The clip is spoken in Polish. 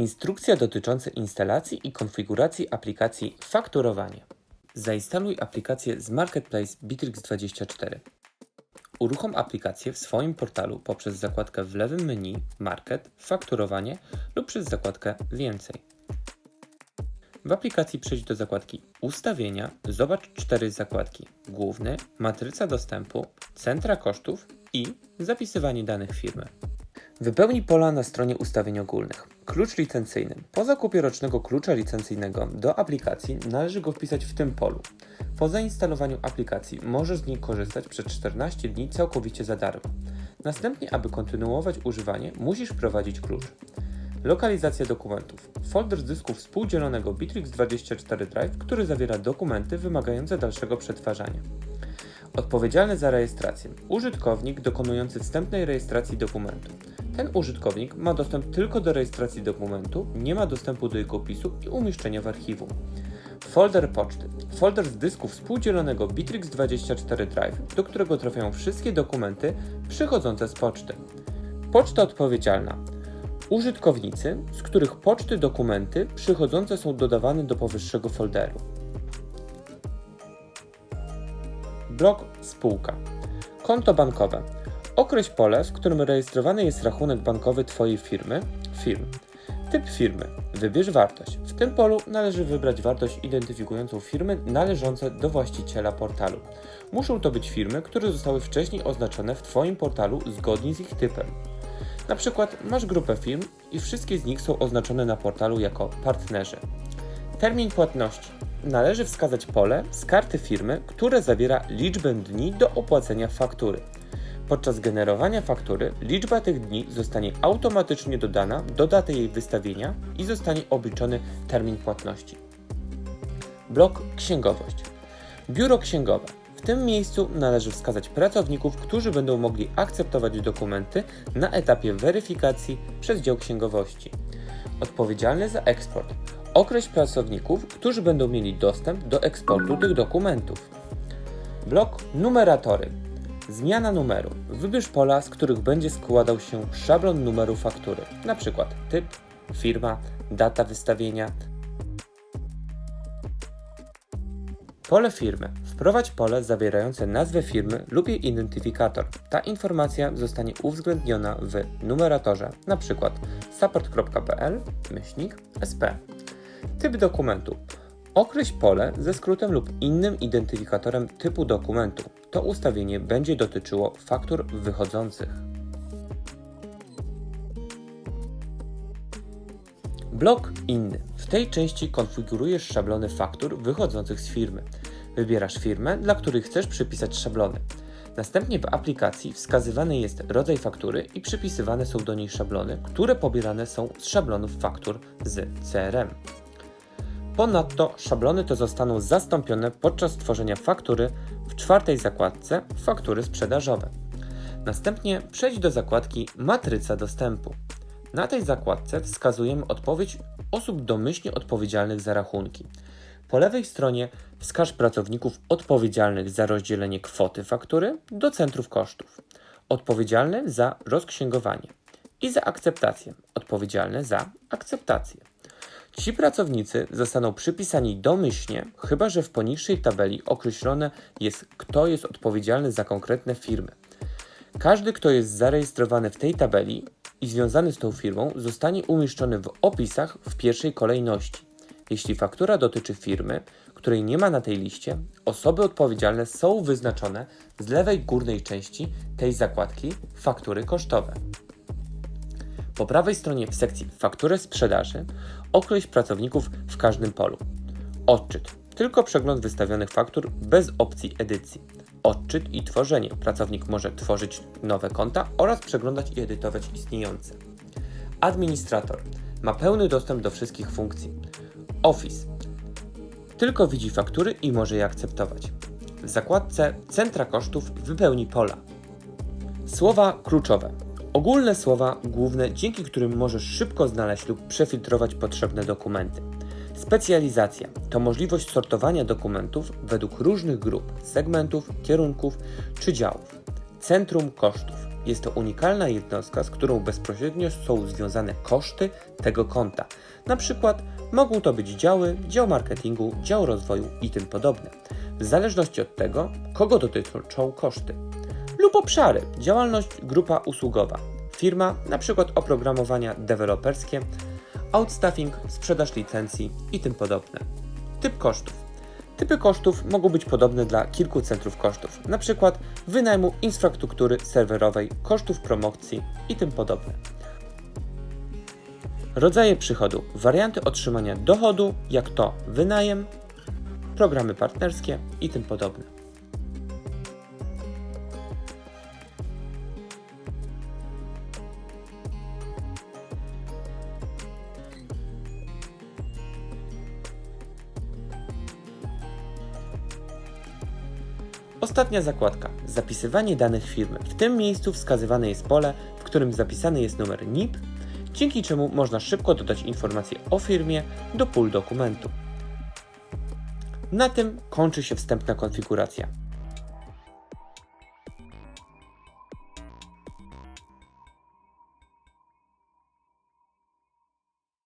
Instrukcja dotycząca instalacji i konfiguracji aplikacji Fakturowanie. Zainstaluj aplikację z Marketplace Bittrex24. Uruchom aplikację w swoim portalu poprzez zakładkę w lewym menu Market, Fakturowanie lub przez zakładkę Więcej. W aplikacji przejdź do zakładki Ustawienia, zobacz cztery zakładki: Główny, Matryca dostępu, Centra kosztów i Zapisywanie danych firmy. Wypełnij pola na stronie ustawień ogólnych. Klucz licencyjny. Po zakupie rocznego klucza licencyjnego do aplikacji należy go wpisać w tym polu. Po zainstalowaniu aplikacji możesz z niej korzystać przez 14 dni całkowicie za darmo. Następnie, aby kontynuować używanie, musisz wprowadzić klucz. Lokalizacja dokumentów. Folder z dysku współdzielonego Bittrex24 Drive, który zawiera dokumenty wymagające dalszego przetwarzania. Odpowiedzialny za rejestrację. Użytkownik dokonujący wstępnej rejestracji dokumentu. Ten użytkownik ma dostęp tylko do rejestracji dokumentu, nie ma dostępu do jego opisu i umieszczenia w archiwum. Folder poczty. Folder z dysku współdzielonego Bittrex24 Drive, do którego trafiają wszystkie dokumenty przychodzące z poczty. Poczta odpowiedzialna. Użytkownicy, z których poczty dokumenty przychodzące są dodawane do powyższego folderu. Blok Spółka. Konto bankowe. Określ pole, w którym rejestrowany jest rachunek bankowy Twojej firmy, firm. Typ firmy. Wybierz wartość. W tym polu należy wybrać wartość identyfikującą firmy należące do właściciela portalu. Muszą to być firmy, które zostały wcześniej oznaczone w Twoim portalu zgodnie z ich typem. Na przykład masz grupę firm i wszystkie z nich są oznaczone na portalu jako partnerzy. Termin płatności. Należy wskazać pole z karty firmy, które zawiera liczbę dni do opłacenia faktury. Podczas generowania faktury liczba tych dni zostanie automatycznie dodana do daty jej wystawienia i zostanie obliczony termin płatności. Blok Księgowość. Biuro księgowe. W tym miejscu należy wskazać pracowników, którzy będą mogli akceptować dokumenty na etapie weryfikacji przez dział księgowości. Odpowiedzialny za eksport. Określ pracowników, którzy będą mieli dostęp do eksportu tych dokumentów. Blok Numeratory. Zmiana numeru. Wybierz pola, z których będzie składał się szablon numeru faktury, np. typ, firma, data wystawienia. Pole firmy. Wprowadź pole zawierające nazwę firmy lub jej identyfikator. Ta informacja zostanie uwzględniona w numeratorze, np. support.pl sp. Typ dokumentu. Określ pole ze skrótem lub innym identyfikatorem typu dokumentu. To ustawienie będzie dotyczyło faktur wychodzących. Blok inny. W tej części konfigurujesz szablony faktur wychodzących z firmy. Wybierasz firmę, dla której chcesz przypisać szablony. Następnie w aplikacji wskazywany jest rodzaj faktury i przypisywane są do niej szablony, które pobierane są z szablonów faktur z CRM. Ponadto szablony te zostaną zastąpione podczas tworzenia faktury w czwartej zakładce Faktury sprzedażowe. Następnie przejdź do zakładki Matryca dostępu. Na tej zakładce wskazujemy odpowiedź osób domyślnie odpowiedzialnych za rachunki. Po lewej stronie wskaż pracowników odpowiedzialnych za rozdzielenie kwoty faktury do centrów kosztów, odpowiedzialny za rozksięgowanie i za akceptację, odpowiedzialny za akceptację. Ci pracownicy zostaną przypisani domyślnie, chyba że w poniższej tabeli określone jest, kto jest odpowiedzialny za konkretne firmy. Każdy, kto jest zarejestrowany w tej tabeli i związany z tą firmą, zostanie umieszczony w opisach w pierwszej kolejności. Jeśli faktura dotyczy firmy, której nie ma na tej liście, osoby odpowiedzialne są wyznaczone z lewej górnej części tej zakładki faktury kosztowe. Po prawej stronie w sekcji Faktury sprzedaży określ pracowników w każdym polu. Odczyt. Tylko przegląd wystawionych faktur bez opcji edycji. Odczyt i tworzenie. Pracownik może tworzyć nowe konta oraz przeglądać i edytować istniejące. Administrator. Ma pełny dostęp do wszystkich funkcji. Office. Tylko widzi faktury i może je akceptować. W zakładce Centra kosztów wypełni pola. Słowa kluczowe. Ogólne słowa główne, dzięki którym możesz szybko znaleźć lub przefiltrować potrzebne dokumenty. Specjalizacja to możliwość sortowania dokumentów według różnych grup, segmentów, kierunków czy działów. Centrum kosztów Jest to unikalna jednostka, z którą bezpośrednio są związane koszty tego konta. Na przykład mogą to być działy, dział marketingu, dział rozwoju i tym podobne. W zależności od tego, kogo dotyczą koszty. Lub obszary, działalność grupa usługowa, firma, przykład oprogramowania deweloperskie, outstaffing, sprzedaż licencji i tym podobne. Typ kosztów. Typy kosztów mogą być podobne dla kilku centrów kosztów, np. wynajmu infrastruktury serwerowej, kosztów promocji i tym podobne. Rodzaje przychodu. Warianty otrzymania dochodu, jak to wynajem, programy partnerskie i tym podobne. Ostatnia zakładka. Zapisywanie danych firmy. W tym miejscu wskazywane jest pole, w którym zapisany jest numer NIP, dzięki czemu można szybko dodać informacje o firmie do pól dokumentu. Na tym kończy się wstępna konfiguracja.